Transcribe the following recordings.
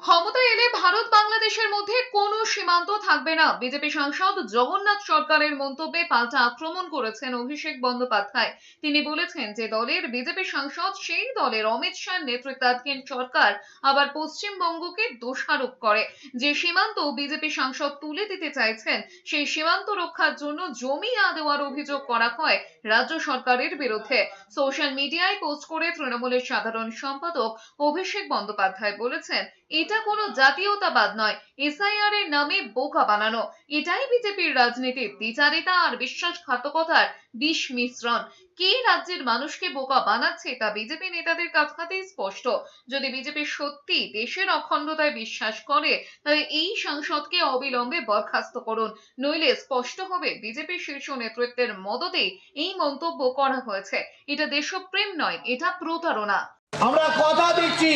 ক্ষমতা ভারত বাংলাদেশের মধ্যে কোনো সীমান্ত থাকবে না। বিজেপি সাংসদ জগন্নাথ সরকারের মন্তব্যে পাল্টা আক্রমণ করেছেন অভিষেক বন্দ্যোপাধ্যায়। তিনি বলেছেন যে দলের বিজেপি সাংসদ সেই দলের অমিত শাহ নেতৃত্বাধীন সরকার আবার পশ্চিমবঙ্গকে দোষারোপ করে। যে সীমান্ত বিজেপি সাংসদ তুলে দিতে চাইছেন, সেই সীমান্ত রক্ষার জন্য জমি না দেওয়ার অভিযোগ করা হয় রাজ্য সরকারের বিরুদ্ধে। সোশ্যাল মিডিয়ায় পোস্ট করে তৃণমূলের সাধারণ সম্পাদক অভিষেক বন্দ্যোপাধ্যায় বলেছেন, এটা কোনো জাতীয়তাবাদ নয়, এসআইআর এর নামে বোকা বানানো। এটাই বিজেপির রাজনীতি বিচারিতা আর বিশ্বাসঘাতকতার বিষ মিশ্রণ। কে রাজ্যের মানুষকে বোকা বানাচ্ছে তা বিজেপি নেতাদের কাছাতেই স্পষ্ট। যদি বিজেপি সত্যি দেশের অখণ্ডতায় বিশ্বাস করে, তাহলে এই সাংসদকে অবিলম্বে বরখাস্ত করুন। নইলে স্পষ্ট হবে বিজেপির শীর্ষ নেতৃত্বের মদতেই এই মন্তব্য করা হয়েছে। এটা দেশপ্রেম নয়, এটা প্রতারণা। আমরা কথা দিচ্ছি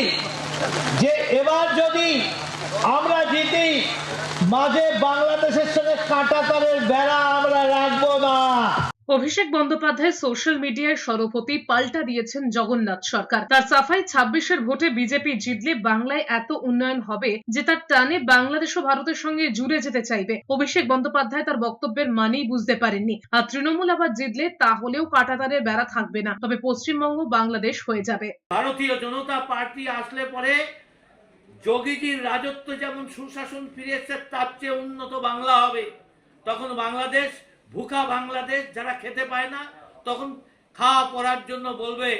যে এবার যদি আমরা জিতি। মাঝে বাংলাদেশের সঙ্গে কাঁটাতারের বেড়া আমরা রাখব না। অভিষেক বন্দ্যোপাধ্যায় সোশ্যাল মিডিয়ায় সরবতি পাল্টা দিয়েছেন জগন্নাথ সরকার। তার সাফাই ছাব্বিশের ভোটে বিজেপি জিতলে বাংলায় এত উন্নয়ন হবে যে তার টানে বাংলাদেশ ও ভারতের সঙ্গে জুড়ে যেতে চাইবে। অভিষেক বন্দ্যোপাধ্যায় তার বক্তব্যের মানেই বুঝতে পারেননি। আর তৃণমূল আবার জিতলে তাহলেও কাটাতারের বেড়া থাকবে না। তবে পশ্চিমবঙ্গ বাংলাদেশ হয়ে যাবে। ভারতীয় জনতা পার্টি আসলে পরে যোগীজির রাজত্ব যেমন সুশাসন ফিরেছে, তার চেয়ে উন্নত বাংলা হবে। তখন বাংলাদেশ, ভুখা বাংলাদেশ যারা খেতে পায় না, তখন খাওয়া পড়ার জন্য বলবে,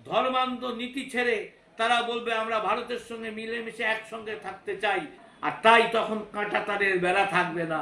ধর্মান্ধ নীতি ছেড়ে তারা বলবে, আমরা ভারতের সঙ্গে মিলেমিশে একসঙ্গে থাকতে চাই। আর তাই তখন কাঁটা তারের বেড়া থাকবে না।